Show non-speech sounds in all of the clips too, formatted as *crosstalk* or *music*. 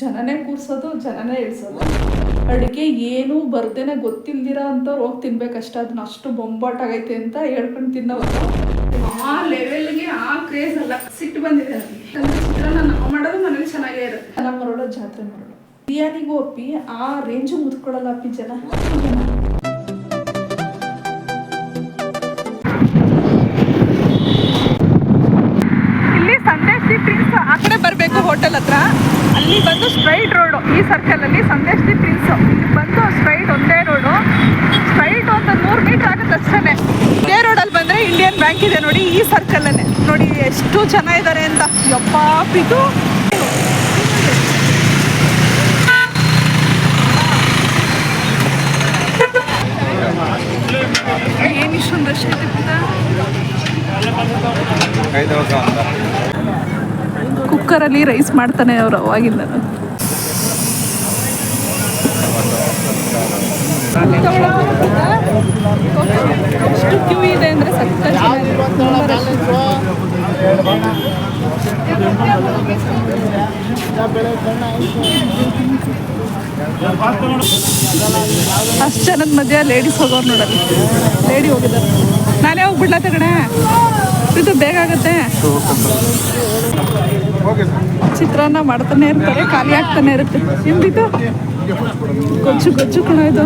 ಜನನೇ ಕೂರ್ಸೋದು ಜನನೇ ಇಳಿಸೋದು. ಅಡುಗೆ ಏನೂ ಬರ್ದೇನೆ ಗೊತ್ತಿಲ್ದಿರ ಅಂತವ್ರು ಹೋಗಿ ತಿನ್ಬೇಕಷ್ಟ ಅದನ್ನ ಅಷ್ಟು ಬೊಂಬಾಟಾಗೈತೆ ಅಂತ ಹೇಳ್ಕೊಂಡು ತಿನ್ನೋದು. ಆ ಲೆವೆಲ್ಗೆ ಆ ಕ್ರೇಜ್ ಅಲ್ಲ. ಸಿಟ್ಟು ಬಂದಿದೆ ನನಗೆ ಚಿತ್ರಾನ್ನ ನಾವು ಮಾಡೋದು ಮನೇಲಿ ಚೆನ್ನಾಗೇ ಇರುತ್ತೆ. ನಮ್ಮ ಮರಳು ಜಾತ್ರೆ ಮರಳು. ಬಿರಿಯಾನಿಗೂ ಒಪ್ಪಿ ಆ ರೇಂಜು ಮುತ್ಕೊಳ್ಳಲ್ಲ ಅಪ್ಪಿ ಜನ. ಇಲ್ಲಿ ಸಂದೇಶ್ ಆ ಕಡೆ ಬರಬೇಕು ಹೋಟೆಲ್ ಹತ್ರ. ಅಲ್ಲಿ ಬಂದು ಸ್ಟ್ರೈಟ್ ರೋಡು ಈ ಸರ್ಕಲ್ ಅಲ್ಲಿ ಸಂದೇಶ್ ದಿ ಪ್ರಿನ್ಸ್ ಇಲ್ಲಿ ಬಂದು ಸ್ಟ್ರೈಟ್ ಒಂದೇ ರೋಡು ಸ್ಟ್ರೈಟ್ ಒಂದು ನೂರು ಮೀಟರ್ ಆಗುತ್ತೆ ಅಷ್ಟೇ ಇದೇ ರೋಡಲ್ಲಿ ಬಂದ್ರೆ ಇಂಡಿಯನ್ ಬ್ಯಾಂಕ್ ಇದೆ ನೋಡಿ ಈ ಸರ್ಕಲ್ ಅಲ್ಲೇ. ನೋಡಿ ಎಷ್ಟು ಜನ ಇದ್ದಾರೆ ಅಂತ. ಯಪ್ಪ ಇದು? ಏನು ಇಷ್ಟೊಂದು ರಶ್? ಕುಕ್ಕರಲ್ಲಿ ರೈಸ್ ಮಾಡ್ತಾನೆ ಅವರು ಅವಾಗಿಂದ. ಎಷ್ಟು ಕ್ಯೂ ಇದೆ ಅಂದರೆ ಅಷ್ಟು ಜನದ ಮಧ್ಯೆ ಲೇಡೀಸ್ ಹೋಗೋರು ನೋಡಲ್ಲ. ಲೇಡಿ ಹೋಗಿದ್ದಾರೆ. ನಾನೇ ಹೋಗ್ಬಿಡ್ಲಾ ತಗಡೆ ಇದು ಬೇಗ ಆಗುತ್ತೆ. ಚಿತ್ರಾನ್ನ ಮಾಡ್ತಾನೆ ಇರ್ತಾರೆ ಖಾಲಿ ಆಗ್ತಾನೆ ಇರುತ್ತೆ. ಹಿಂದಿದ್ದು? ಗೊಜ್ಜು ಗೊಜ್ಜು ಕಣ ಇದು.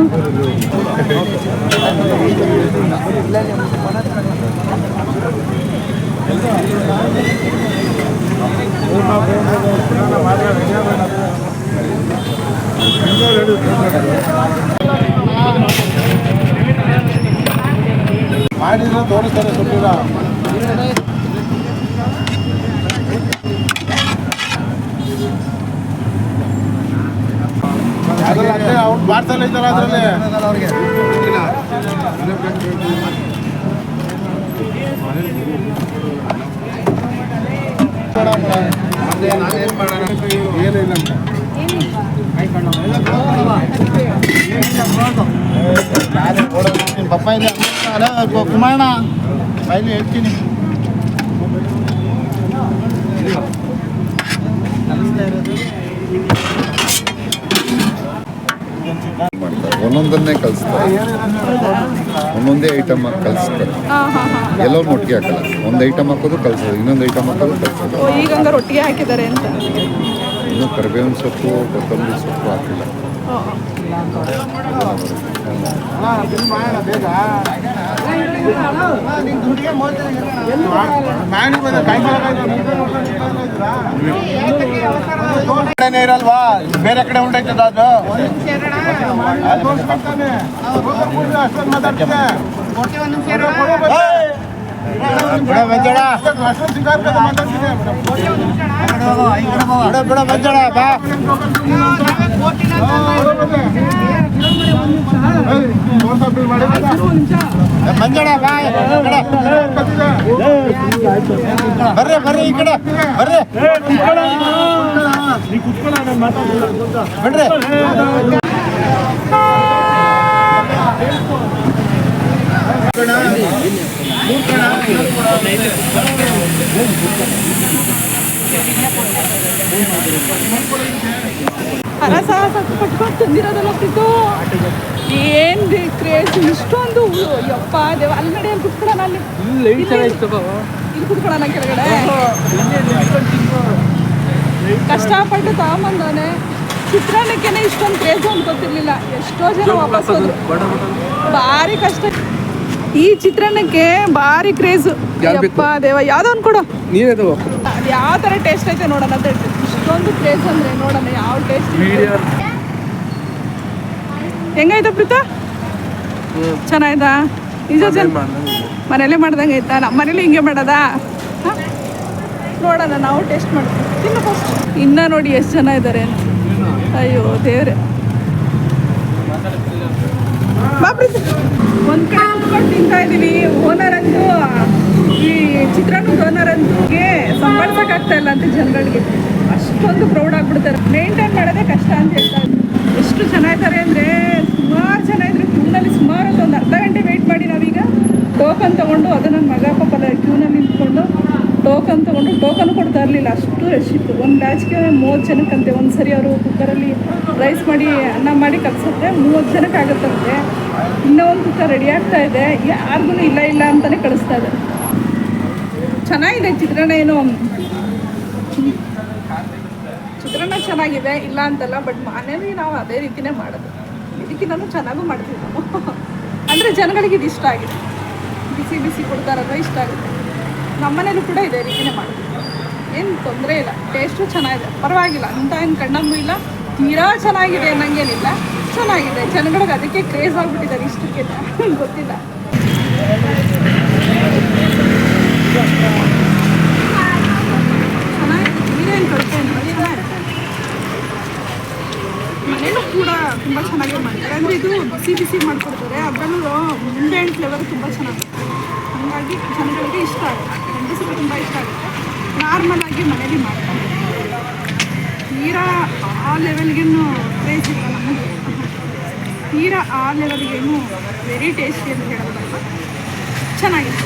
ಮಾಡಿದ್ರೆ ತೋರಿಸ್ತಾರೆ ಸುಟ್ಟಿಲ್ಲ ಅದ್ರಲ್ಲಿ ಅವ್ರು ಪಾರ್ಸಲ್ ಐತಲ್ಲ ಅದರಲ್ಲಿ? ಏನಿಲ್ಲ ಪಪ್ಪ ಇದೆ ಅಲ್ಲ ಕುಮಾರಣ್ಣ ಬೈಲಿ ಹೇಳ್ತೀನಿ. ಮಾಡ್ತಾರೆ ಒಂದೊಂದನ್ನೇ ಕಲಿಸ್ತಾರೆ. ಒಂದೊಂದೇ ಐಟಮ್ ಹಾಕಿ ಕಲಿಸ್ತಾರೆ. ಎಲ್ಲೋ ಒಟ್ಟಿಗೆ ಹಾಕಲ್ಲ. ಒಂದು ಐಟಮ್ ಹಾಕೋದು ಕಲಿಸೋದು ಇನ್ನೊಂದು ಐಟಮ್ ಹಾಕೋದು ಕಲಿಸೋದು. ಈಗ ಒಟ್ಟಿಗೆ ಹಾಕಿದ್ದಾರೆ ಅಂತ. ಇನ್ನು ಕರಿಬೇವಿನ ಸೊಪ್ಪು ಕೊತ್ತಂಬರಿ ಸೊಪ್ಪು ಹಾಕಿಲ್ಲ. ಕಡೆನೇ ಇರಲ್ವಾ? ಬೇರೆ ಕಡೆ ಉಂಟಾಯ್ತದ ಅದು? ಅಷ್ಟೊಂದು ಬಿಡ ಬಿಡ ಬಂಜಡ ಬಾ. ಮಂಜಡ ಬಾ ಈ ಕಡೆ. ಬರ್ರಿ ಬರ್ರಿ ಕಡೆ ಬರ್ರಿ ಬಿಡ್ರಿ ಹರಸಾಹಸ ಪಟ್ಕೊಂಡು ತಂದಿರೋದಲ್ಲ ಇದು ಏನ್ ಕ್ರೇಜ್ ಇಷ್ಟೊಂದು ಯಪ್ಪ ದೇವ ಅಲ್ಲಿ ನಡಿ ಅಲ್ಲಿ. ಕುತ್ಕೊಳ್ಳೋಣ ಅಲ್ಲಿ ಇಲ್ಲಿ ಇಲ್ಲಿ ಕುತ್ಕೊಳ್ಳೋಣ ಕೆಳಗಡೆ. ಕಷ್ಟಪಟ್ಟು ತಗೊಂಬಂದವನೆ. ಚಿತ್ರಾನ್ನಕ್ಕೇನೆ ಇಷ್ಟೊಂದು ಕ್ರೇಜ್ ಅಂತ ಗೊತ್ತಿರ್ಲಿಲ್ಲ. ಎಷ್ಟೋ ಜನ ವಾಪಸ್ ಹೋದ್ರು. ಭಾರಿ ಕಷ್ಟ. ಈ ಚಿತ್ರಾನ್ನಕ್ಕೆ ಭಾರಿ ಕ್ರೇಜ್. ಯಪ್ಪ ದೇವ ಯಾವ್ದೋ ಒಂದು ಕೊಡು. ತಗೋ. ಅದು ಯಾವ ಥರ ಟೇಸ್ಟ್ ಐತೆ ನೋಡೋಣ ಅಂತ ಹೇಳ್ತೀನಿ. ಇಷ್ಟೊಂದು ಕ್ರೇಜ್ ಅಂದರೆ ನೋಡೋಣ ಯಾವ ಟೇಸ್ಟ್ ಹೆಂಗಾಯ್ತಾ ಪ್ರೀತಾ? ಚೆನ್ನಾಯ್ತಾ? ನಿಜ ಜನ ಮನೇಲೇ ಮಾಡ್ದಂಗೆ ಆಯ್ತಾ ನಮ್ಮ ಮನೇಲಿ ಹಿಂಗೆ ಮಾಡೋದಾ? ನೋಡೋಣ ನಾವು ಟೇಸ್ಟ್ ಮಾಡ್ತೀವಿ. ತಿನ್ನು ಫಸ್ಟ್ ಇನ್ನ ನೋಡಿ ಎಷ್ಟು ಜನ ಇದ್ದಾರೆ ಅಂತ. ಅಯ್ಯೋ ದೇವ್ರೆ. ಒಂದ್ ಕಡೆ ಕುತ್ಕೊಂಡು ತಿಂತಾ ಇದೀವಿ ಓನರ್ ಅಂತೂ, ಈ ಚಿತ್ರಾನ್ನದ ಓನರ್ ಅಂತೂಗೆ ಸಂಭಾಳ್ಸಕ್ಕಾಗ್ತಾ ಇಲ್ಲ ಅಂತ ಜನಗಳಿಗೆ. ಅಷ್ಟೊಂದು ಪ್ರೌಡ್ ಆಗ್ಬಿಡ್ತಾರೆ. ಮೇಂಟೈನ್ ಮಾಡೋದೇ ಕಷ್ಟ ಅಂತ ಹೇಳ್ತಾರೆ ಎಷ್ಟು ಚೆನ್ನಾಗಿದ್ದಾರೆ ಅಂದರೆ ಸುಮಾರು ಜನ ಇದ್ರು ಕ್ಯೂನಲ್ಲಿ ಸುಮಾರು ಒಂದು ಅರ್ಧ ಗಂಟೆ ವೆಯ್ಟ್ ಮಾಡಿ ನಾವೀಗ ಟೋಕನ್ ತೊಗೊಂಡು ಅದು ನನ್ನ ಮಗ ಕ್ಯೂನಲ್ಲಿ ನಿಂತ್ಕೊಂಡು ಟೋಕನ್ ತೊಗೊಂಡು ಟೋಕನ್ ಕೊಡ್ತಾ ಇರಲಿಲ್ಲ. ಅಷ್ಟು ರಶ್ ಒಂದು ಬ್ಯಾಚ್ಗೆ ಮೂವತ್ತು ಜನಕ್ಕಂತೆ. ಒಂದು ಸರಿ ಅವರು ಕುಕ್ಕರಲ್ಲಿ ರೈಸ್ ಮಾಡಿ ಅನ್ನ ಮಾಡಿ ಕಲಿಸುತ್ತೆ. ಮೂವತ್ತು ಜನಕ್ಕೆ ಆಗುತ್ತಂತೆ. ಇನ್ನೂ ಒಂದು ಕುಕ್ಕರ್ ರೆಡಿ ಆಗ್ತಾ ಇದೆ. ಯಾರಿಗೂ ಇಲ್ಲ ಇಲ್ಲ ಅಂತಲೇ ಕಳಿಸ್ತಾ ಇದೆ. ಚೆನ್ನಾಗಿದೆ ಚಿತ್ರಾನ್ನ ಏನು? ಚಿತ್ರಾನ್ನ ಚೆನ್ನಾಗಿದೆ, ಇಲ್ಲ ಅಂತಲ್ಲ ಬಟ್ ಮನೇಲಿ ನಾವು ಅದೇ ರೀತಿನೇ ಮಾಡೋದು. ಇದಕ್ಕಿಂತ ಚೆನ್ನಾಗೂ ಮಾಡ್ತೀವಿ ನಾವು *laughs* ಅಂದರೆ ಜನಗಳಿಗೆ ಇದು ಇಷ್ಟ ಆಗಿದೆ. ಬಿಸಿ ಬಿಸಿ ಕೊಡ್ತಾರಲ್ಲ ಇಷ್ಟ ಆಗುತ್ತೆ. ನಮ್ಮನೇಲೂ ಕೂಡ ಇದೆ ರೀತಿನೇ ಮಾಡ್ತೀವಿ. ಏನು ತೊಂದರೆ ಇಲ್ಲ ಟೇಸ್ಟು ಚೆನ್ನಾಗಿದೆ. ಪರವಾಗಿಲ್ಲ ಅಂತ ಏನು ಕಣ್ಣಂಗೂ ಇಲ್ಲ, ತೀರಾ ಚೆನ್ನಾಗಿದೆ ಅನ್ನಂಗೇನಿಲ್ಲ. ಚೆನ್ನಾಗಿದೆ, ಜನಗಳಿಗೆ ಅದಕ್ಕೆ ಕ್ರೇಜ್ ಆಗಿಬಿಟ್ಟಿದ್ದಾರೆ ಇಷ್ಟಕ್ಕೆ ಗೊತ್ತಿಲ್ಲ. ಮನೇಲೂ ಕೂಡ ತುಂಬ ಚೆನ್ನಾಗಿ ಮಾಡ್ತಾರೆ. ಅಂದರೆ ಇದು ಬಿಸಿ ಬಿಸಿ ಮಾಡಿಕೊಡ್ತಾರೆ, ಅದರಲ್ಲೂ ನಿಂಬೆಹಣ್ಣು ಫ್ಲೇವರ್ ತುಂಬ ಚೆನ್ನಾಗಿ ಹಾಗಾಗಿ ಜನಗಳಿಗೆ ಇಷ್ಟ ಆಗುತ್ತೆ ತುಂಬ ಇಷ್ಟ ಆಗುತ್ತೆ. ನಾರ್ಮಲಾಗಿ ಮನೇಲಿ ಮಾಡ್ತಾರೆ. ತೀರಾ ಆ ಲೆವೆಲ್ಗೇನು ಕ್ರೇಜ್ ಇಲ್ಲ ನಮಗೆ. ತೀರಾ ಆ ಲೆವೆಲ್ಗೇನು ವೆರಿ ಟೇಸ್ಟಿ ಅಂತ ಹೇಳೋದಲ್ಲ ಚೆನ್ನಾಗಿದೆ.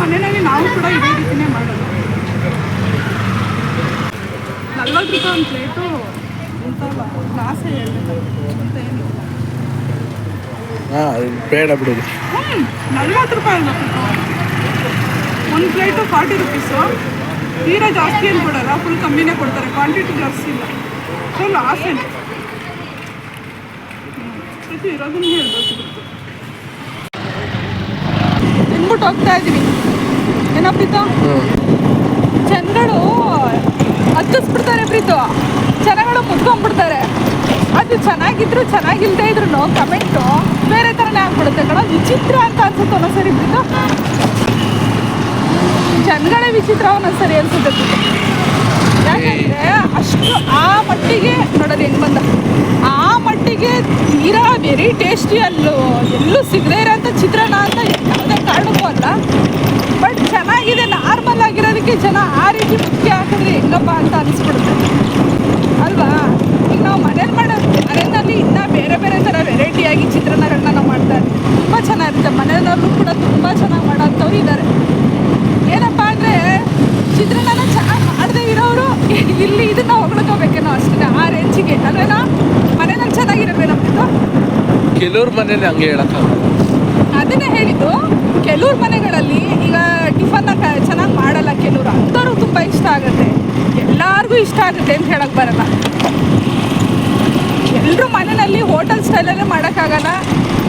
ಮನೆಯಲ್ಲಿ ನಾವು ಕೂಡ ಇದೇ ರೀತಿನೇ ಮಾಡೋದು. ನಲ್ವತ್ತು ರೂಪಾಯಿ ಒಂದು ಪ್ಲೇಟು ಎಂತಲ್ಲ ಲಾಸೇ ಹೇಳ್ಬೇಕು ಅಂತ ಹಾಂ, ಬೇಡ ಬಿಡೋದು ನಲ್ವತ್ತು ರೂಪಾಯಿ ಅಲ್ವಾ ಒಂದು ಪ್ಲೇಟು ಫಾರ್ಟಿ ರುಪೀಸು ತೀರಾ ಜಾಸ್ತಿ ಏನು ಕೊಡಲ್ಲ ಫುಲ್ ಕಮ್ಮಿನೇ ಕೊಡ್ತಾರೆ. ಕ್ವಾಂಟಿಟಿ ಜಾಸ್ತಿ ಇಲ್ಲ. ಸೊ ಲಾಸೇನೆ ಏನು? ಇರೋದನ್ನ ಹೇಳ್ಬೇಕು ಬಿಟ್ಟು ತಿನ್ಬಿಟ್ಟು ಹೋಗ್ತಾ ಇದ್ದೀವಿ ಏನಪ್ಪಿತ್ತು ಜನಗಳು ಹತ್ತಿಸ್ಬಿಡ್ತಾರೆ ಪ್ರೀತು. ಜನಗಳು ಕುತ್ಕೊಂಡ್ಬಿಡ್ತಾರೆ. ಅದು ಚೆನ್ನಾಗಿದ್ರು ಚೆನ್ನಾಗಿಲ್ದೇ ಇದ್ರು ಕಮೆಂಟು. ಬೇರೆ ಥರನೇ ಆಗ್ಬಿಡುತ್ತೆ ಕಣ. ವಿಚಿತ್ರ ಅಂತ ಅನ್ಸುತ್ತೆ ಒಂದೊಂದ್ಸರಿ ಬಿಟ್ಟು. ಜನಗಳೇ ವಿಚಿತ್ರ ಒಂದೊಂದ್ಸರಿ ಅನ್ಸುತ್ತೆ ಯಾಕಂದ್ರೆ ಅಷ್ಟು ಆ ಮಟ್ಟಿಗೆ ನೋಡೋದು ಹೆಂಗ್ ಬಂದ? ಆ ಮಟ್ಟಿಗೆ ತೀರಾ ವೆರಿ ಟೇಸ್ಟಿ ಅಲ್ಲೂ ಎಲ್ಲೂ ಸಿಗದೇ ಇರೋಂಥ ಚಿತ್ರಾನ್ನ ಅಂತ ಯಾವುದೇ ಕಾರಣಕ್ಕೂ ಅಲ್ಲ. ಬಟ್ ಚೆನ್ನಾಗಿದೆ ನಾರ್ಮಲ್ ಆಗಿರೋದಕ್ಕೆ ಜನ ಆ ರೀತಿ ಮುಖ್ಯ ಹಾಕಿದ್ರೆ ಹೆಂಗಪ್ಪ ಅಂತ ಅನಿಸ್ಬಿಡುತ್ತೆ ಅಲ್ವಾ ಈಗ ನಾವು ಮನೇಲಿ ಮಾಡೋದು ಮನೆಯಲ್ಲಿ ಇನ್ನೂ ಬೇರೆ ಬೇರೆ ಥರ ವೆರೈಟಿಯಾಗಿ ಚಿತ್ರಾನ್ನಗಳನ್ನ ನಾವು ಮಾಡ್ತಾ ಇರ್ತೀವಿ ಚೆನ್ನಾಗಿರುತ್ತೆ ಮನೆಯಲ್ಲೂ ಕೂಡ ತುಂಬ ಚೆನ್ನಾಗಿ ಮಾಡೋಂಥವ್ರು ಇದ್ದಾರೆ ಏನಪ್ಪ ಅಂದರೆ ಚಿತ್ರಾನ್ನ ಚೆನ್ನಾಗಿ ಮಾಡದೇ ಇರೋರು ಇಲ್ಲಿ ಇದನ್ನು ಹೊಗಳ್ಕೋಬೇಕೇನೋ ಅಷ್ಟೇ ಆ ರೇಂಜಿಗೆ ಅಲ್ವೇನೋ? ಮನೇಲಿ ಚೆನ್ನಾಗಿರಲ್ವೇ ನಮ್ಮದು ಕೆಲವ್ರ ಮನೇಲಿ ಹಂಗೆ ಹೇಳಕ್ಕ ಅದನ್ನೇ ಹೇಳಿದ್ದು ಕೆಲವ್ರ ಮನೆಗಳಲ್ಲಿ ಈಗ ಟಿಫನ್ನ ಚೆನ್ನಾಗಿ ಮಾಡಲ್ಲ ಕೆಲವ್ರು. ಅಂಥವ್ರು ತುಂಬ ಇಷ್ಟ ಆಗುತ್ತೆ. ಎಲ್ಲರಿಗೂ ಇಷ್ಟ ಆಗುತ್ತೆ ಅಂತ ಹೇಳಕ್ ಬರಲ್ಲ. ಎಲ್ಲರೂ ಮನೆಯಲ್ಲಿ ಹೋಟೆಲ್ ಸ್ಟೈಲಲ್ಲೇ ಮಾಡೋಕ್ಕಾಗಲ್ಲ.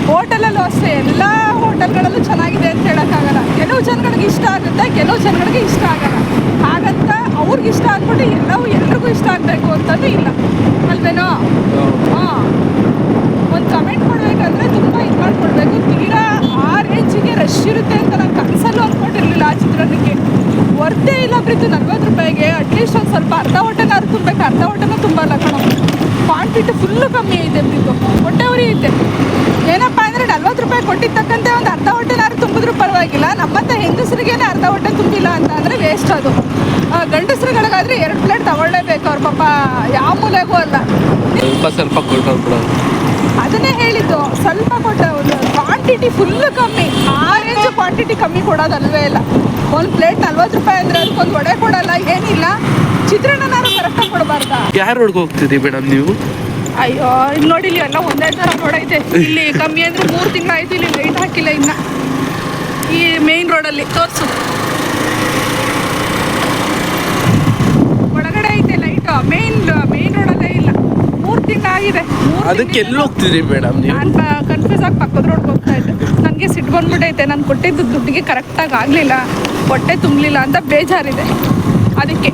ಹೋಟೆಲಲ್ಲೂ ಅಷ್ಟೇ ಎಲ್ಲ ಹೋಟೆಲ್ಗಳಲ್ಲೂ ಚೆನ್ನಾಗಿದೆ ಅಂತ ಹೇಳೋಕ್ಕಾಗಲ್ಲ. ಕೆಲವು ಜನಗಳಿಗೆ ಇಷ್ಟ ಆಗುತ್ತೆ ಕೆಲವು ಜನಗಳಿಗೆ ಇಷ್ಟ ಆಗಲ್ಲ. ಹಾಗಂತ ಅವ್ರಿಗೆ ಇಷ್ಟ ಆಗ್ಬಿಟ್ಟು ಎಲ್ಲವೂ ಎಲ್ರಿಗೂ ಇಷ್ಟ ಆಗಬೇಕು ಅಂತಲೂ ಇಲ್ಲ. ಅಲ್ವೇನೋ? ಹಾಂ. ಒಂದು ಕಮೆಂಟ್ ಮಾಡಬೇಕಂದ್ರೆ ತುಂಬ ಇದು ಮಾಡ್ಕೊಳ್ಬೇಕು ತೀರಾ ಆ ರೇಂಜಿಗೆ ರಶ್ ಇರುತ್ತೆ ಅಂತ ನಾನು ಕನಸಲ್ಲೂ ಅಂದ್ಕೊಂಡಿರಲಿಲ್ಲ ಆ ಚಿತ್ರಾನ್ನಕ್ಕೆ. ವರ್ದೇ ಇಲ್ಲ ಪ್ರೀತಿ ನಲ್ವತ್ತು ರೂಪಾಯಿಗೆ ಅಟ್ಲೀಸ್ಟ್ ಒಂದು ಸ್ವಲ್ಪ ಅರ್ಧ ಹೊಟ್ಟೆನಾದ್ರು ತುಂಬಬೇಕು ಅರ್ಧ ಹೊಟ್ಟೆನೂ ತುಂಬಲ್ಲ ಕಣ. ಕ್ವಾಂಟಿಟಿ ಫುಲ್ಲು ಕಮ್ಮಿ ಇದೆ ಪ್ರೀತು. ಹೊಟ್ಟೆ ಉರಿ ಐತೆ. ರೂಪಾಯಿ ಕೊಟ್ಟಿರ್ತಕ್ಕಂಥ ಒಂದು ಅರ್ಧ ಹೊಟ್ಟೆನಾದ್ರು ತುಂಬಿದ್ರೂ ಪರವಾಗಿಲ್ಲ. ನಮ್ಮಂಥ ಹೆಂಗಸರಿಗೇನೆ ಅರ್ಧ ಹೊಟ್ಟೆ ತುಂಬಿಲ್ಲ ಅಂತ ಅಂದರೆ ವೇಸ್ಟ್ ಅದು. ಗಂಡಸರುಗಳಿಗಾದ್ರೆ ಎರಡು ಪ್ಲೇಟ್ ತಗೊಳ್ಳೇಬೇಕು ಅವ್ರ ಪಾಪ ಯಾವ ಮೂಲೆಗೂ ಅಲ್ಲ. ಸ್ವಲ್ಪ ಸ್ವಲ್ಪ ಕೊಟ್ಟವ್ರು ಅದನ್ನೇ ಹೇಳಿದ್ದು ಸ್ವಲ್ಪ ಕೊಟ್ಟ ಒಂದು ಕ್ವಾಂಟಿಟಿ ಫುಲ್ಲು ಕಮ್ಮಿ. ಆ ರೇಂಜ್ ಕ್ವಾಂಟಿಟಿ ಕಮ್ಮಿ ಕೊಡೋದಲ್ವೇ ಇಲ್ಲ. ಒಂದು ಪ್ಲೇಟ್ ನಲ್ವತ್ತು ರೂಪಾಯಿ ಅಂದರೆ ಅದಕ್ಕೊಂದು ವಡೆ ಕೊಡಲ್ಲ ಏನಿಲ್ಲ. ಚಿತ್ರಾನ್ನನಾರು ಕರೆಕ್ಟಾಗಿ ಕೊಡಬಾರ್ದಾ? ಯಾರು ಹೋಗ್ತಿದ್ದೀವಿ ಮೇಡಮ್ ನೀವು? ಅಯ್ಯೋ ಇಲ್ಲಿ ನೋಡಿ ಇಲ್ಲಿ ಎಲ್ಲ ಒಂದೇ ಥರ ನೋಡೈತೆ. ಇಲ್ಲಿ ಕಮ್ಮಿ ಅಂದ್ರೆ ಮೂರು ತಿಂಗಳಾಯ್ತು ಇಲ್ಲಿ ಲೈಟ್ ಹಾಕಿಲ್ಲ ಇನ್ನ. ಈ ಮೇನ್ ರೋಡಲ್ಲಿ ತೋರಿಸು. ಒಳಗಡೆ ಐತೆ ಲೈಟ್ ಮೇನ್ ಮೇನ್ ರೋಡಲ್ಲೇ ಇಲ್ಲ. ಮೂರು ತಿಂಗಳಾಗಿದೆ. ಅದಕ್ಕೆ ಎಲ್ಲಿ ಹೋಗ್ತಿದ್ರಿ ಮೇಡಮ್ ನಾನು ಕನ್ಫ್ಯೂಸ್ ಆಗಿ ಪಕ್ಕದ ರೋಡ್ಗೆ ಹೋಗ್ತಾ ಇದ್ದೆ. ನನಗೆ ಸಿಟ್ಟು ಬಂದ್ಬಿಟ್ಟೈತೆ ನಾನು ಕೊಟ್ಟಿದ್ದು ದುಡ್ಡಿಗೆ ಕರೆಕ್ಟಾಗಿ ಆಗಲಿಲ್ಲ. ಹೊಟ್ಟೆ ತುಂಬಲಿಲ್ಲ ಅಂತ ಬೇಜಾರಿದೆ. ಅದಕ್ಕೆ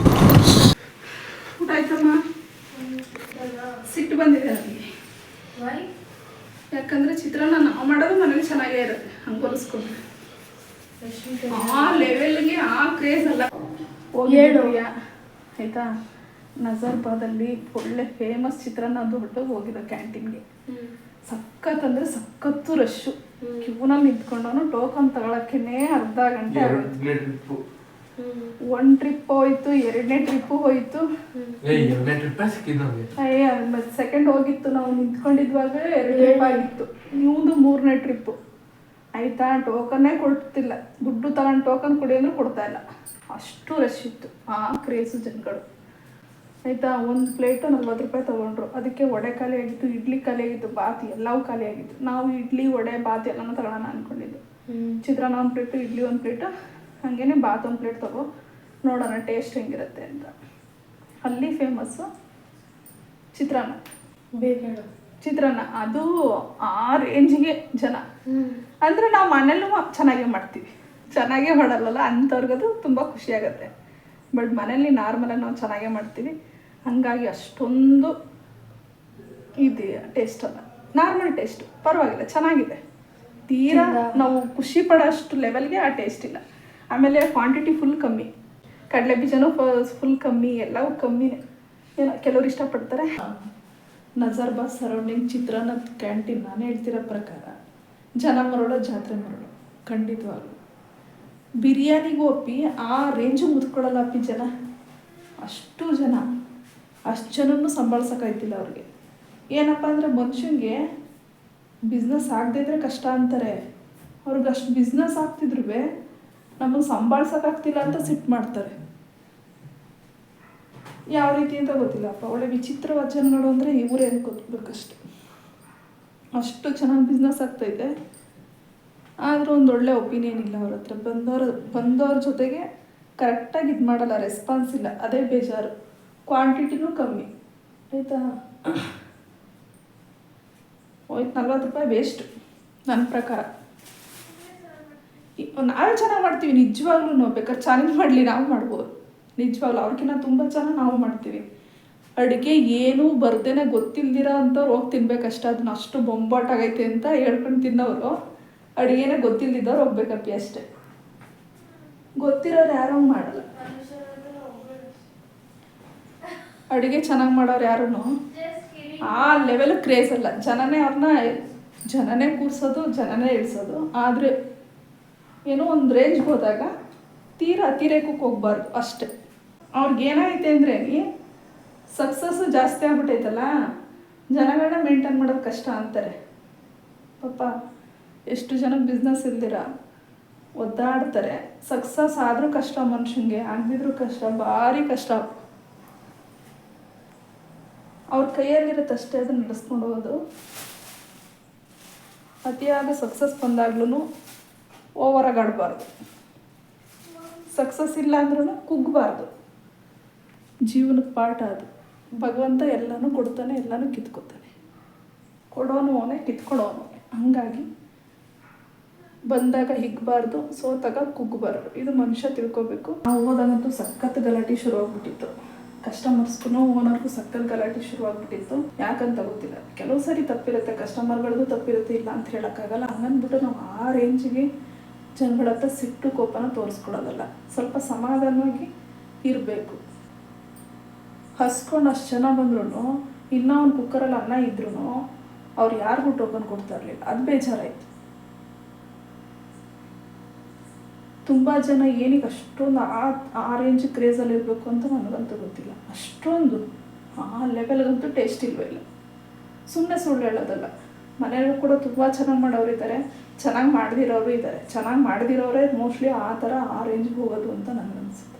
ಊಟ ಆಯ್ತಮ್ಮ ಸಿಟ್ಟು ಬಂದಿದೆ ನನಗೆ ಯಾಕಂದ್ರೆ ಚಿತ್ರಾನ್ನ ನಾವು ಮಾಡೋದು ಮನೇಲಿ ಚೆನ್ನಾಗೇ ಇರುತ್ತೆ ಹಂಗೆ ಹೋಲಿಸ್ಕೊಂಡ್ರೆ ಆ ಲೆವೆಲ್ಗೆ ಆ ಕ್ರೇಜ್ ಅಲ್ಲ ಹೇಳು ಆಯ್ತಾ ನಜರ್ಬಾದಲ್ಲಿ ಒಳ್ಳೆ ಫೇಮಸ್ ಚಿತ್ರಾನ್ನ ದೊಡ್ಡ ಹೋಗಿದ್ದೆ ಕ್ಯಾಂಟೀನ್ಗೆ ಸಖತ್ ಅಂದ್ರೆ ಸಖತ್ತು ರಶ್ಶು ಕ್ಯೂನಲ್ಲಿ ನಿಂತ್ಕೊಂಡವನು ಟೋಕನ್ ತಗೊಳಕ್ಕೇನೆ ಅರ್ಧ ಗಂಟೆ ಆಗೋಯ್ತು. ಒಂದ್ ಟ್ರಿಪ್ ಹೋಯ್ತು ಎರಡನೇ ಟ್ರಿಪ್ ಹೋಯ್ತು. ಅಯ್ಯ ಸೆಕೆಂಡ್ ಹೋಗಿತ್ತು ನಾವು ನಿಂತ್ಕೊಂಡಿದ್ವಾಗ ಎರಡು ಟ್ರಿಪ್ ಆಗಿತ್ತು. ಇವ್ದು ಮೂರನೇ ಟ್ರಿಪ್ಪು ಆಯಿತಾ ಟೋಕನ್ನೇ ಕೊಡ್ತಿಲ್ಲ. ದುಡ್ಡು ತಗೊಂಡು ಟೋಕನ್ ಕೊಡಿ ಅಂದ್ರೆ ಕೊಡ್ತಾ ಇಲ್ಲ. ಅಷ್ಟು ರಶ್ ಇತ್ತು. ಆ ಕ್ರೇಸು ಜನಗಳು. ಆಯಿತಾ? ಒಂದು ಪ್ಲೇಟು ನಲ್ವತ್ತು ರೂಪಾಯಿ ತೊಗೊಂಡ್ರು. ಅದಕ್ಕೆ ವಡೆ ಖಾಲಿ ಆಗಿತ್ತು ಇಡ್ಲಿ ಖಾಲಿ ಆಗಿತ್ತು ಬಾತ್ ಎಲ್ಲವೂ ಖಾಲಿ ಆಗಿತ್ತು. ನಾವು ಇಡ್ಲಿ ವಡೆ ಬಾತ್ ಎಲ್ಲನೂ ತಗೊಳ್ಳೋಣ ಅಂದ್ಕೊಂಡಿದ್ದು ಚಿತ್ರಾನ್ನ ಒಂದು ಪ್ಲೇಟು ಇಡ್ಲಿ ಒಂದು ಪ್ಲೇಟು ಹಾಗೇನೆ ಬಾತ್ ಒಂದು ಪ್ಲೇಟ್ ತಗೋ. ನೋಡೋಣ ಟೇಸ್ಟ್ ಹೆಂಗಿರುತ್ತೆ ಅಂತ. ಅಲ್ಲಿ ಫೇಮಸ್ಸು ಚಿತ್ರಾನ್ನ. ಚಿತ್ರಾನ್ನ. ಅದು ಆ ರೇಂಜಿಗೆ ಜನ. ಅಂದರೆ ನಾವು ಮನೇಲೂ ಚೆನ್ನಾಗೇ ಮಾಡ್ತೀವಿ. ಚೆನ್ನಾಗೇ ಮಾಡಲ್ಲಲ್ಲ ಅಂಥವ್ರಿಗದು ತುಂಬ ಖುಷಿಯಾಗತ್ತೆ ಬಟ್ ಮನೇಲಿ ನಾರ್ಮಲಾಗಿ ನಾವು ಚೆನ್ನಾಗೇ ಮಾಡ್ತೀವಿ. ಹಾಗಾಗಿ ಅಷ್ಟೊಂದು ಇದೆ ಟೇಸ್ಟ್ ಅಲ್ಲ. ನಾರ್ಮಲ್ ಟೇಸ್ಟ್ ಪರವಾಗಿಲ್ಲ ಚೆನ್ನಾಗಿದೆ. ತೀರಾ ನಾವು ಖುಷಿ ಪಡೋಷ್ಟು ಲೆವೆಲ್ಗೆ ಆ ಟೇಸ್ಟ್ ಇಲ್ಲ. ಆಮೇಲೆ ಕ್ವಾಂಟಿಟಿ ಫುಲ್ ಕಮ್ಮಿ. ಕಡಲೆ ಬೀಜನೂ ಫುಲ್ ಕಮ್ಮಿ ಎಲ್ಲವೂ ಕಮ್ಮಿನೇ ಏನೋ ಕೆಲವ್ರು ಇಷ್ಟಪಡ್ತಾರೆ. ನಜರ್ಬಾ ಸರೌಂಡಿಂಗ್ ಚಿತ್ರಾನ್ನದ ಕ್ಯಾಂಟೀನ್ ನಾನು ಹೇಳ್ತಿರೋ ಪ್ರಕಾರ ಜನ ಮರಳೋ ಜಾತ್ರೆ ಮರಳು. ಖಂಡಿತವಾಗ್ಲು. ಬಿರಿಯಾನಿಗೂ ಒಪ್ಪಿ ಆ ರೇಂಜು ಮುದ್ಕೊಳ್ಳಲ್ಲ ಅಪ್ಪಿ ಜನ? ಅಷ್ಟು ಜನ. ಅಷ್ಟು ಜನನೂ ಸಂಭಾಳ್ಸೋಕ್ಕಾಯ್ತಿಲ್ಲ ಅವ್ರಿಗೆ. ಏನಪ್ಪ ಅಂದರೆ ಮನುಷ್ಯನಿಗೆ ಬಿಸ್ನೆಸ್ ಆಗದೇ ಇದ್ರೆ ಕಷ್ಟ ಅಂತಾರೆ. ಅವ್ರಿಗೆ ಅಷ್ಟು ಬಿಸ್ನೆಸ್ ಆಗ್ತಿದ್ರು ನಮಗೆ ಸಂಭಾಳ್ಸೋಕ್ಕಾಗ್ತಿಲ್ಲ ಅಂತ ಸಿಟ್ಟು ಮಾಡ್ತಾರೆ. ಯಾವ ರೀತಿ ಅಂತ ಗೊತ್ತಿಲ್ಲಪ್ಪ ಒಳ್ಳೆ ವಿಚಿತ್ರ ವಚನಗಳು ಅಂದರೆ ಇವರೇ ಗೊತ್ತಬೇಕಷ್ಟೆ ಅಷ್ಟು ಚೆನ್ನಾಗಿ ಬಿಸ್ನೆಸ್ ಆಗ್ತೈತೆ ಆದರೂ ಒಂದು ಒಳ್ಳೆ ಒಪಿನಿಯನ್ ಇಲ್ಲ ಅವ್ರ ಹತ್ರ. ಬಂದವ್ರ ಬಂದವ್ರ ಜೊತೆಗೆ ಕರೆಕ್ಟಾಗಿ ಇದು ಮಾಡಲ್ಲ ರೆಸ್ಪಾನ್ಸ್ ಇಲ್ಲ. ಅದೇ ಬೇಜಾರು. ಕ್ವಾಂಟಿಟಿನೂ ಕಮ್ಮಿ. ಆಯಿತಾ? ಹೋಯ್ತು, ನಲ್ವತ್ತು ರೂಪಾಯಿ ವೇಸ್ಟ್ ನನ್ನ ಪ್ರಕಾರ. ನಾವೇ ಚೆನ್ನಾಗಿ ಮಾಡ್ತೀವಿ ನಿಜವಾಗ್ಲೂ ಬೇಕಾದ್ರೆ ಚಾಲೆಂಜ್ ಮಾಡಲಿ, ನಾವು ಮಾಡ್ಬೋದು. ನಿಜವಾಗ್ಲೂ. ಅವ್ರಿಗಿನ್ನ ತುಂಬ ಚೆನ್ನಾಗಿ ನಾವು ಮಾಡ್ತೀವಿ. ಅಡುಗೆ ಏನೂ ಬರ್ದೇನೆ ಗೊತ್ತಿಲ್ದಿರ ಅಂಥವ್ರು ಹೋಗಿ ತಿನ್ಬೇಕಷ್ಟೇ, ಅದನ್ನ ಅಷ್ಟು ಬೊಂಬಾಟಾಗೈತೆ ಅಂತ ಹೇಳ್ಕೊಂಡು ತಿನ್ನೋರು. ಅಡುಗೆನೇ ಗೊತ್ತಿಲ್ದಿದ್ದವ್ರು ಹೋಗ್ಬೇಕಪ್ಪಿ ಅಷ್ಟೇ. ಗೊತ್ತಿರೋರು ಯಾರೂ ಮಾಡಲ್ಲ. ಅಡುಗೆ ಚೆನ್ನಾಗಿ ಮಾಡೋರು ಯಾರೂ ಆ ಲೆವೆಲ್ ಕ್ರೇಸ್ ಅಲ್ಲ. ಜನನೇ ಅವ್ರನ್ನ ಜನನೇ ಕೂರಿಸೋದು, ಜನನೇ ಇಳಿಸೋದು. ಆದರೆ ಏನೋ ಒಂದು ರೇಂಜ್ಗೆ ಹೋದಾಗ ತೀರಾ ಅತಿರೇಕಕ್ಕೆ ಹೋಗ್ಬಾರ್ದು ಅಷ್ಟೆ. ಏನಾಯ್ತೆ ಅಂದರೆ ಸಕ್ಸಸ್ಸು ಜಾಸ್ತಿ ಆಗ್ಬಿಟ್ಟೈತಲ್ಲ ಜನಗಳನ್ನ ಮೇಂಟೈನ್ ಮಾಡೋದು ಕಷ್ಟ ಅಂತಾರೆ. ಪಾಪ, ಎಷ್ಟು ಜನ ಬಿಸ್ನೆಸ್ ಇಲ್ದಿರ? ಒದ್ದಾಡ್ತಾರೆ. ಸಕ್ಸಸ್ ಆದರೂ ಕಷ್ಟ ಮನುಷ್ಯನಿಗೆ ಆಗದಿದ್ರೂ ಕಷ್ಟ, ಭಾರಿ ಕಷ್ಟ. ಅವ್ರ ಕೈಯಲ್ಲಿರುತ್ತೆ ಅಷ್ಟೇ ಅದನ್ನ ನಡೆಸ್ಕೊಂಡು ಹೋಗೋದು. ಅತಿಯಾದ ಸಕ್ಸಸ್ ಬಂದಾಗ್ಲೂ ಓವರಾಗಿ ಆಡಬಾರ್ದು. ಸಕ್ಸಸ್ ಇಲ್ಲ ಅಂದ್ರೂ ಕುಗ್ಗಬಾರ್ದು. ಜೀವನದ ಪಾಠ ಅದು. ಭಗವಂತ ಎಲ್ಲನೂ ಕೊಡ್ತಾನೆ, ಎಲ್ಲನೂ ಕಿತ್ಕೊತಾನೆ. ಕೊಡೋನು ಅವನೇ ಕಿತ್ಕೊಡೋನು ಹಾಗಾಗಿ ಬಂದಾಗ ಹಿಗ್ಬಾರ್ದು, ಸೋತಾಗ ಕುಗ್ಗಬಾರ್ದು ಇದು ಮನುಷ್ಯ ತಿಳ್ಕೊಬೇಕು. ನಾವು ಹೋದಾಗಂತೂ ಸಖತ್ ಗಲಾಟೆ ಶುರು ಆಗ್ಬಿಟ್ಟಿತ್ತು ಕಸ್ಟಮರ್ಸ್ಗೂ ಓನರ್ಗೂ ಸಕ್ಕತ್ ಗಲಾಟೆ ಶುರು ಆಗ್ಬಿಟ್ಟಿತ್ತು ಯಾಕಂತ ಗೊತ್ತಿಲ್ಲ. ಕೆಲವು ಸರಿ ತಪ್ಪಿರುತ್ತೆ ಕಸ್ಟಮರ್ಗಳಿಗೂ ತಪ್ಪಿರುತ್ತೆ, ಇಲ್ಲ ಅಂತ ಹೇಳೋಕ್ಕಾಗಲ್ಲ. ಹಂಗಂದ್ಬಿಟ್ಟು ನಾವು ಆ ರೇಂಜಿಗೆ ಜನಗಳ ಹತ್ರ ಸಿಟ್ಟು ಕೋಪನ ತೋರಿಸ್ಕೊಡೋದಲ್ಲ ಸ್ವಲ್ಪ ಸಮಾಧಾನವಾಗಿ ಇರಬೇಕು. ಹಸ್ಕೊಂಡು ಅಷ್ಟು ಜನ ಬಂದ್ರು ಇನ್ನೂ ಒಂದು ಕುಕ್ಕರಲ್ಲಿ ಅನ್ನ ಇದ್ರೂ ಅವ್ರು ಯಾರಿಗೂ ಟೋಕನ್ ಕೊಡ್ತಾ ಇರಲಿಲ್ಲ. ಅದು ಬೇಜಾರಾಯಿತು. ತುಂಬ ಜನ ಏನಕ್ಕೆ ಅಷ್ಟೊಂದು ಆ ಆ ರೇಂಜ್ ಕ್ರೇಜಲ್ಲಿ ಇರಬೇಕು ಅಂತ ನನಗಂತೂ ಗೊತ್ತಿಲ್ಲ. ಅಷ್ಟೊಂದು, ಆ ಲೆವೆಲ್ಗಂತೂ ಟೇಸ್ಟ್ ಇಲ್ವೇ ಇಲ್ಲ. ಸುಮ್ಮನೆ ಸುಳ್ಳು ಹೇಳೋದಲ್ಲ. ಮನೆಯಲ್ಲೂ ಕೂಡ ತುಂಬ ಚೆನ್ನಾಗಿ ಮಾಡೋರು ಇದ್ದಾರೆ ಚೆನ್ನಾಗಿ ಮಾಡದಿರೋರು ಇದ್ದಾರೆ ಚೆನ್ನಾಗಿ ಮಾಡದಿರೋರೇ ಮೋಸ್ಟ್ಲಿ ಆ ಥರ ಆ ರೇಂಜ್ಗೆ ಹೋಗೋದು ಅಂತ ನನಗನ್ಸುತ್ತೆ.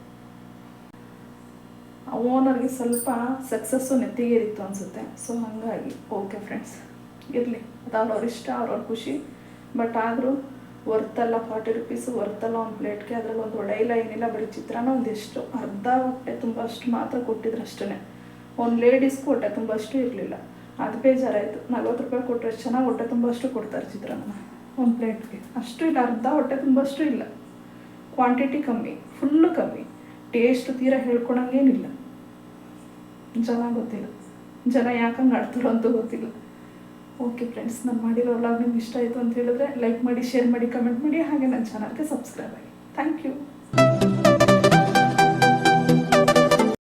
ಓನರ್ಗೆ ಸ್ವಲ್ಪ ಸಕ್ಸಸ್ಸು ನೆತ್ತಿಗೇರಿತ್ತು ಅನಿಸುತ್ತೆ. ಸೊ ಹಾಗಾಗಿ ಓಕೆ ಫ್ರೆಂಡ್ಸ್ ಇರಲಿ. ಅದು ಅವ್ರವ್ರ ಇಷ್ಟ ಅವ್ರವ್ರ ಖುಷಿ. ಬಟ್ ಆದರೂ ವರ್ತಲ್ಲ ಫಾರ್ಟಿ ರುಪೀಸು ವರ್ತಲ್ಲ ಒಂದು ಪ್ಲೇಟ್ಗೆ ಅದ್ರಲ್ಲಿ ಒಂದು ಒಳ್ಳೆ ಇಲ್ಲ, ಏನಿಲ್ಲ, ಬರೀ ಚಿತ್ರಾನ್ನ ಒಂದಿಷ್ಟು. ಅರ್ಧ ಹೊಟ್ಟೆ ತುಂಬ ಅಷ್ಟು ಮಾತ್ರ ಕೊಟ್ಟಿದ್ರು ಅಷ್ಟೇ ಒಂದು ಲೇಡೀಸ್ಗೂ ಹೊಟ್ಟೆ ತುಂಬ ಅಷ್ಟು ಇರಲಿಲ್ಲ. ಅದು ಬೇಜಾರಾಯಿತು. ನಲ್ವತ್ತು ರೂಪಾಯಿ ಕೊಟ್ಟರೆ ಚೆನ್ನಾಗಿ ಹೊಟ್ಟೆ ತುಂಬ ಅಷ್ಟು ಕೊಡ್ತಾರೆ ಚಿತ್ರಾನ್ನ ಒಂದು ಪ್ಲೇಟ್ಗೆ ಅಷ್ಟು ಇಲ್ಲ, ಅರ್ಧ ಹೊಟ್ಟೆ ತುಂಬ ಅಷ್ಟು ಇಲ್ಲ. ಕ್ವಾಂಟಿಟಿ ಕಮ್ಮಿ ಫುಲ್ಲು ಕಮ್ಮಿ. ಟೇಸ್ಟ್ ತೀರಾ ಹೇಳ್ಕೊಳಂಗೇನಿಲ್ಲ. ಜನ ಗೊತ್ತಿಲ್ಲ. ಜನ ಯಾಕಂಗೆ ಆಡ್ತಾರೋ ಅಂತ ಗೊತ್ತಿಲ್ಲ. ಓಕೆ ಫ್ರೆಂಡ್ಸ್ ನಾನು ಮಾಡಿರೋ ವ್ಲಾಗ್ ನಿಮ್ಗೆ ಇಷ್ಟ ಆಯಿತು ಅಂತ ಹೇಳಿದ್ರೆ ಲೈಕ್ ಮಾಡಿ ಶೇರ್ ಮಾಡಿ ಕಮೆಂಟ್ ಮಾಡಿ, ಹಾಗೆ ನನ್ನ ಚಾನಲ್ಗೆ ಸಬ್ಸ್ಕ್ರೈಬ್ ಆಗಿ. Thank you